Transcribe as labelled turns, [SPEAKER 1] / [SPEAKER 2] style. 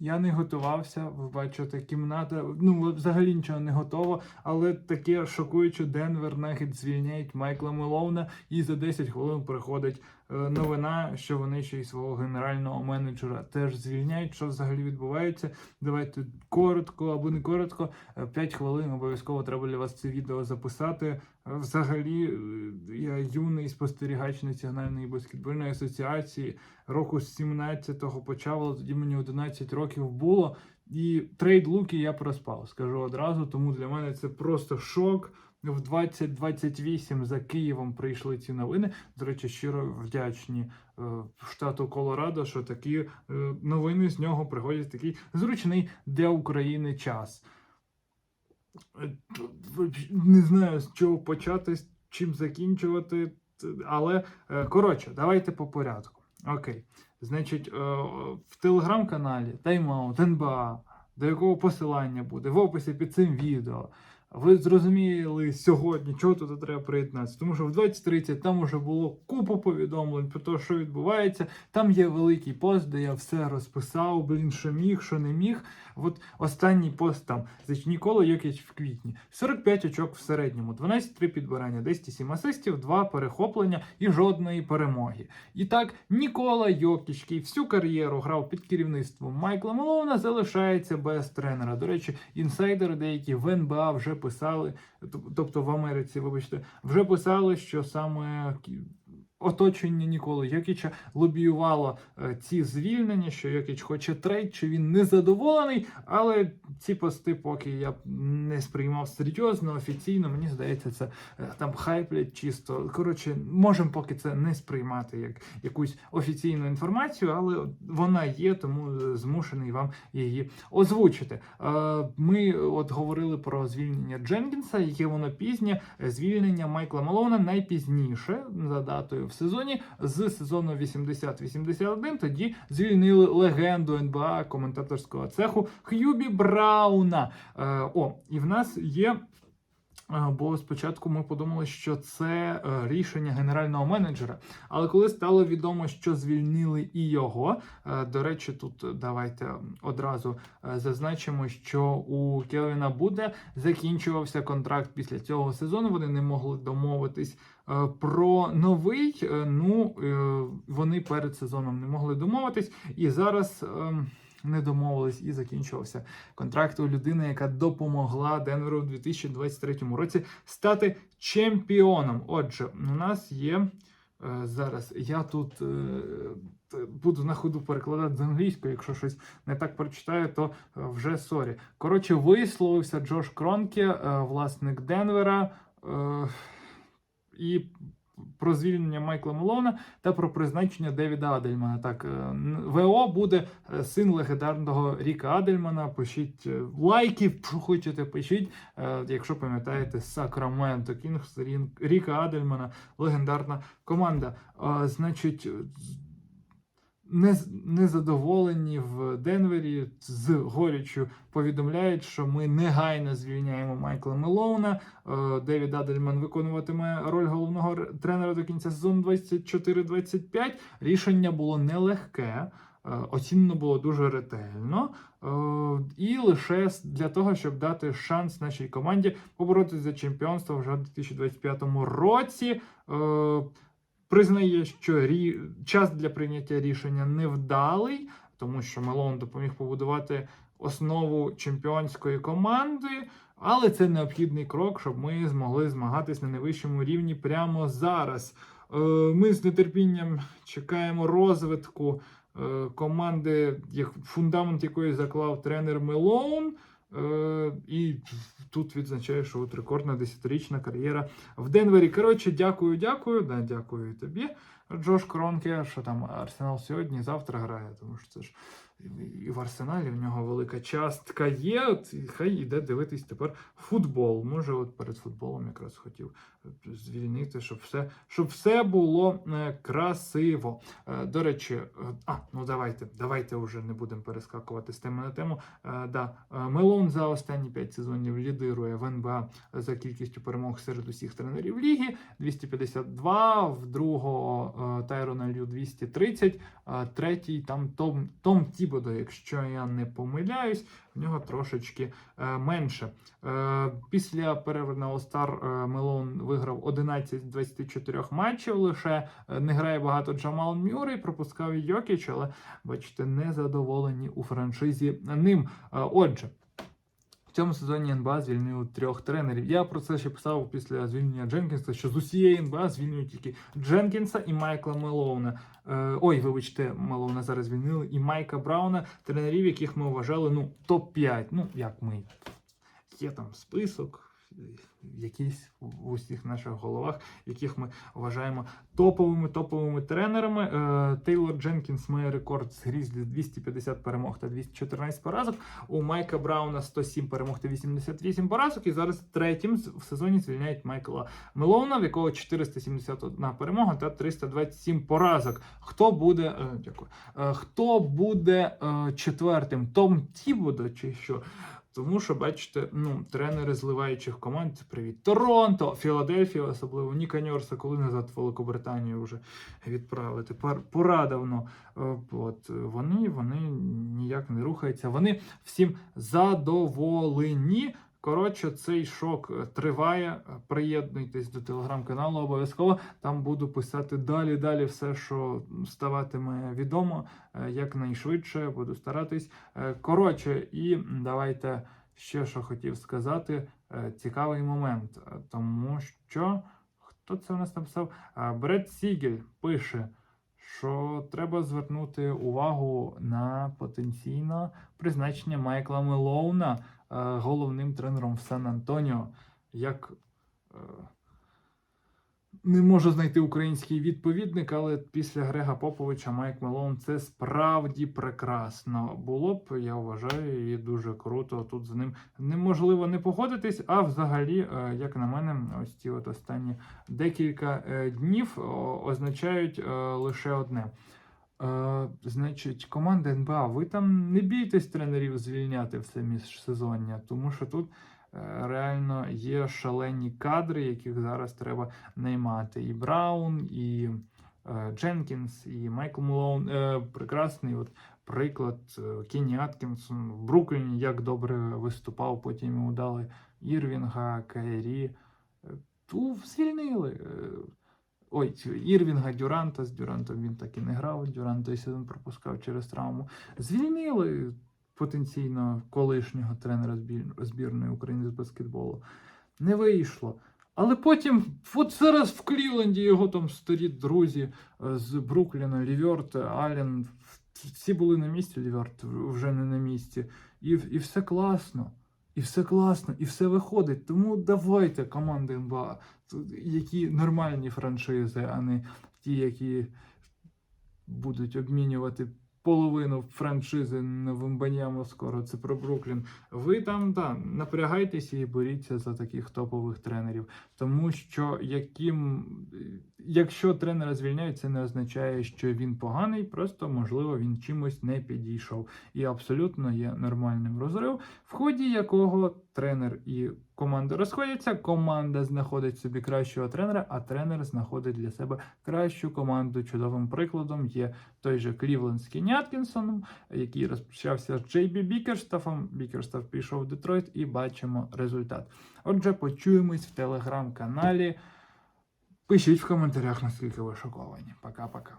[SPEAKER 1] Я не готувався. Ви бачите, кімната. Ну взагалі нічого не готово. Але таке шокуюче Денвер нахід звільняють Майкла Мелоуна, і за 10 хвилин приходить новина, що вони ще й свого генерального менеджера теж звільняють. Що взагалі відбувається? Давайте коротко або не коротко. 5 хвилин обов'язково треба для вас це відео записати. Е, Взагалі, е, я юний спостерігач Національної баскетбольної асоціації року з 17-го почав, але тоді мені 11 років було. І трейд луки я проспав, скажу одразу. Тому для мене це просто шок. В 2028 за Києвом прийшли ці новини. До речі, щиро вдячні е, штату Колорадо, що такі е, новини з нього приходять такий зручний для України час. Е, Не знаю, з чого почати, з чим закінчувати. Але е, коротше, давайте по порядку. Окей. Значить, е, в телеграм-каналі Тайм-аут НБА, до якого посилання буде в описі під цим відео. Ви зрозуміли сьогодні, чого тут треба приєднатися. Тому що в 20.30 там уже було купу повідомлень про те, що відбувається. Там є великий пост, де я все розписав, блін, що міг, що не міг. От останній пост там. Нікола Йокіч в квітні. 45 очок в середньому, 12-3 підбирання, 10-7 асистів, 2 перехоплення і жодної перемоги. І так, Нікола Йокіч, який всю кар'єру грав під керівництвом Майкла Мелоуна, залишається без тренера. До речі, інсайдери деякі в НБА вже писали, тобто в Америці, вибачте, вже писали, що саме оточення Ніколи Йокіча лобіювало е, ці звільнення, що Йокіч хоче трейд, що він незадоволений, але ці пости, поки я не сприймав серйозно, офіційно, мені здається, це е, там хайплять чисто. Коротше, можемо поки це не сприймати як якусь офіційну інформацію, але вона є, тому е, змушений вам її озвучити. Ми от говорили про звільнення Дженкінса, яке воно пізнє. Звільнення Майкла Малона найпізніше за датою в сезоні з сезону 80-81. Тоді звільнили легенду НБА коментаторського цеху Х'юбі Брауна. Е, О, і в нас є. Бо спочатку ми подумали, що це е, рішення генерального менеджера. Але коли стало відомо, що звільнили і його, е, до речі, тут давайте одразу е, зазначимо, що у Келвіна буде закінчувався контракт після цього сезону. Вони не могли домовитись про новий. Ну вони перед сезоном не могли домовитись, і зараз. Не домовились і закінчувався контракт у людини, яка допомогла Денверу у 2023 році стати чемпіоном. Отже, у нас є е, зараз. Я тут е, буду на ходу перекладати з англійської. Якщо щось не так прочитаю, то е, вже сорі. Коротше, висловився Джош Кронке, е, власник Денвера. е, І про звільнення Майкла Мелона та про призначення Девіда Адельмана. Так, е, ВО буде е, син легендарного Ріка Адельмана. Пишіть е, лайки, хочете, пишіть. Якщо пам'ятаєте, Сакраменто Кінгс Ріка Адельмана, легендарна команда. Значить, незадоволені в Денвері з горіччю повідомляють, що ми негайно звільняємо Майкла Мелоуна. Е, Девід Адельман виконуватиме роль головного тренера до кінця сезону 24-25. Рішення було нелегке. е, Оцінено було дуже ретельно, е, і лише для того, щоб дати шанс нашій команді поборотися за чемпіонство вже у 2025 році. Признає, що рі... час для прийняття рішення невдалий, тому що Мелон допоміг побудувати основу чемпіонської команди, але це необхідний крок, щоб ми змогли змагатись на найвищому рівні прямо зараз. Е, Ми з нетерпінням чекаємо розвитку е, команди, фундамент якої заклав тренер Мелоун. Е, І тут відзначає, що от рекордна десятирічна кар'єра в Денвері. Коротше, дякую, дякую. Да, дякую тобі, Джош Кронке, що там Арсенал сьогодні, завтра грає, тому що це ж і в Арсеналі в нього велика частка є. От, хай іде дивитись тепер футбол. Може, от перед футболом якраз хотів е, звільнити, щоб все, щоб все було е, красиво. Е, До речі, а ну давайте, давайте вже не будемо перескакувати з теми на тему. Да, Мелон за останні 5 сезонів лідирує в НБА за кількістю перемог серед усіх тренерів ліги. 252, в другого Тайрона Лю 230, е, третій там Том, Том Тібо Тібодо, якщо я не помиляюсь, в нього трошечки е, менше. Е, після перерви на All-Star е, Мелон виграв 11 з 24 матчів. Лише не грає багато Джамал Мюррей, пропускав Йокіч, але бачите, не задоволені у франшизі ним. Отже. Цьому сезоні НБА звільнили трьох тренерів. Я про це ще писав після звільнення Дженкінса, що з усієї НБА звільнюють тільки Дженкінса і Майкла Мелоуна. Е, ой, вибачте, Мелоуна зараз звільнили, і Майка Брауна, тренерів, яких ми вважали ну, топ-5. Ну, як ми. Є там список. Якийсь в усіх наших головах, яких ми вважаємо топовими топовими тренерами. Е, Тейлор Дженкінс має рекорд з Грізлі 250 перемог та 214 поразок. У Майка Брауна 107 перемог та 88 поразок. І зараз третім в сезоні звільняють Майкла Мелоуна, в якого 471 перемога та 327 поразок. Хто буде е, дякую, е, хто буде четвертим? Том Тібудо чи що? Тому що, бачите, ну, тренери зливаючих команд, привіт, Торонто, Філадельфія, особливо Ніка Ньорса, коли назад в Великобританію вже відправити. Пар- Пора давно. Е, От, вони, вони ніяк не рухаються. Вони всім задоволені. Коротше, цей шок е, триває. Приєднуйтесь до телеграм-каналу обов'язково. Там буду писати далі, далі все, що ставатиме відомо е, якнайшвидше. Буду старатись. Е, Коротше, і давайте ще що хотів сказати. Е, Цікавий момент, е, тому що хто це у нас написав? Е, Бред Сігель пише. Що треба звернути увагу на потенційне призначення Майкла Мелоуна е, головним тренером в Сан-Антоніо. Як е, не можу знайти український відповідник, але після Грега Поповича Майк Мелоун це справді прекрасно. Було б, я вважаю, і дуже круто. Тут з ним неможливо не погодитись. А взагалі, е, як на мене, ось ці от останні декілька е, днів означають е, лише одне. Е, значить, команда НБА, ви там не бійтесь тренерів звільняти все міжсезоння, тому що тут е, реально є шалені кадри, яких зараз треба наймати. І Браун, і е, Дженкінс, і Майкл Мелоун. Е, прекрасний от приклад е, Кенні Аткінсон в Брукліні, як добре виступав, потім йому дали Ірвінга, Кайрі. Е, Ту звільнили. Ой, Ірвінга, Дюранта. З Дюрантом він так і не грав. Дюрант той сезон пропускав через травму. Звільнили потенційно колишнього тренера збірної України з баскетболу. Не вийшло. Але потім, от зараз в Клівленді його там старі друзі е, з Брукліна, Ліверт, Аллен, всі були на місці, Ліверт вже не на місці. І, і все класно. І все класно, і все виходить. Тому давайте команди НБА, які нормальні франшизи, а не ті, які будуть обмінювати половину франшизи на Вимбаньямо скоро. Це про Бруклін. Ви там да, напрягайтеся і боріться за таких топових тренерів. Тому що яким, якщо тренера звільняють, це не означає, що він поганий, просто можливо він чимось не підійшов. І абсолютно є нормальним розрив, в ході якого тренер і команда розходяться. Команда знаходить собі кращого тренера, а тренер знаходить для себе кращу команду. Чудовим прикладом є той же Клівлендський Няткінсон, який розпочався з Джейбі Бікерстафом. Бікерстаф пішов в Детройт і бачимо результат. Отже, почуємось в телеграм-каналі. Пишіть в коментарях, наскільки ви шоковані. Пока-пока.